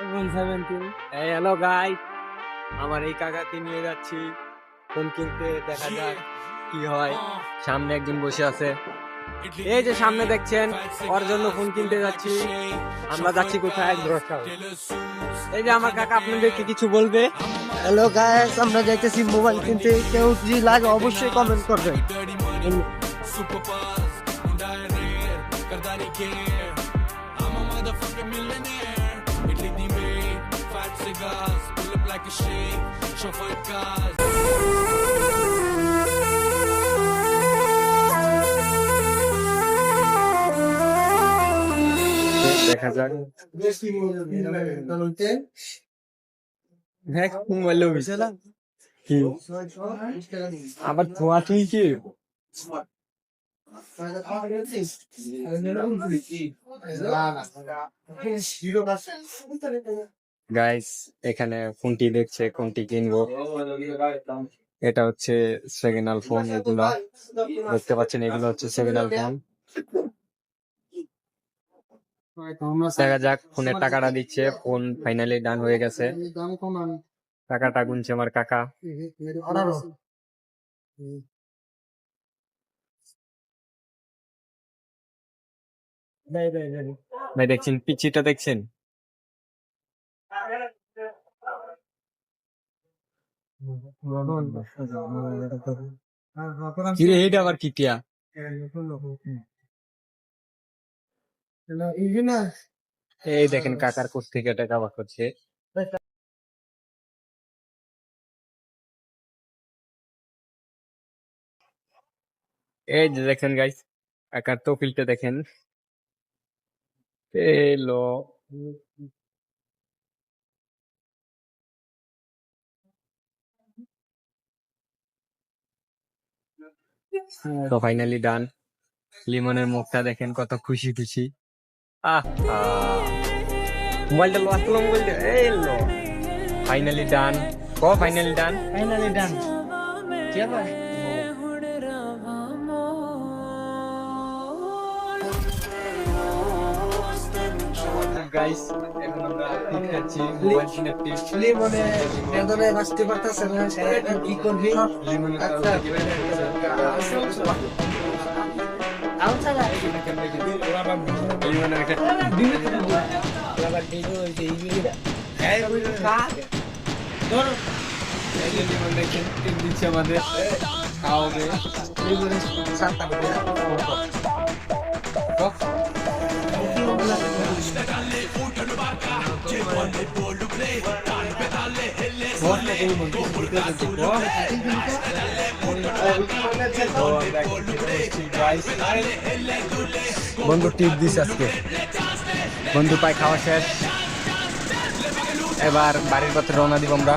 এই hello guy আমার এই কাকাকে নিয়ে যাচ্ছি। ফোন কিনতে দেখা যাক কি হয়। সামনে একজন বসে আছে। এই যে সামনে দেখছেন ওর জন্য ফোন কিনতে যাচ্ছি। আমরা যাচ্ছি কোথায়? ভরসা এই যে আমার কাকা আপনাদেরকে কিছু বলবে? হ্যালো গাইস আমরা যাইতেছি মোবাইল কিনতে। কেউ যদি লাগে অবশ্যই কমেন্ট করবেন। দেখা যাক। হ্যাঁ মোবাইল কি? আবার ধোয়া তুই কি? গাইস এখানে ফোনটি দেখছে, কোনটি কিনবো? এটা হচ্ছে সেকেন্ড ফোন এগুলো। দেখতে পাচ্ছেন, এগুলো হচ্ছে সেকেন্ড ফোন দেখা যাক, ফোনের টাকাটা দিচ্ছে, ফোন ফাইনালি ডান হয়ে গেছে। টাকাটা গুনছে আমার কাকা। ভাই দেখছেন? পিচিটা দেখছেন? কিরে, এইটা আবার কিটিয়া এই দেখেন কাকার কোথ থেকে টাকা বার করছে। এই যে দেখেন গাইস কাকার তফিলটা দেখেন। এলো তো ফাইনালি ডান লিমনের মুখটা দেখেন কত খুশি খুশি। আহ। মোবাইলটা লো আসলো মোবাইলটা। এই লো। ফাইনালি ডান ক ফাইনালি ডান ফাইনালি ডান কি হবে গাইস এখন আমরা খাচ্ছি মোবাইল কিনে লিমনে পারতেছে না কি করবি? আচ্ছা। আচ্ছা একটা এই লিমন টিপ দিচ্ছে আমাদের খাওয়াবে বন্ধু টিপ দিস আজকে বন্ধু পাই খাওয়া শেষ এবার বাড়ির পথে রওনা দিব আমরা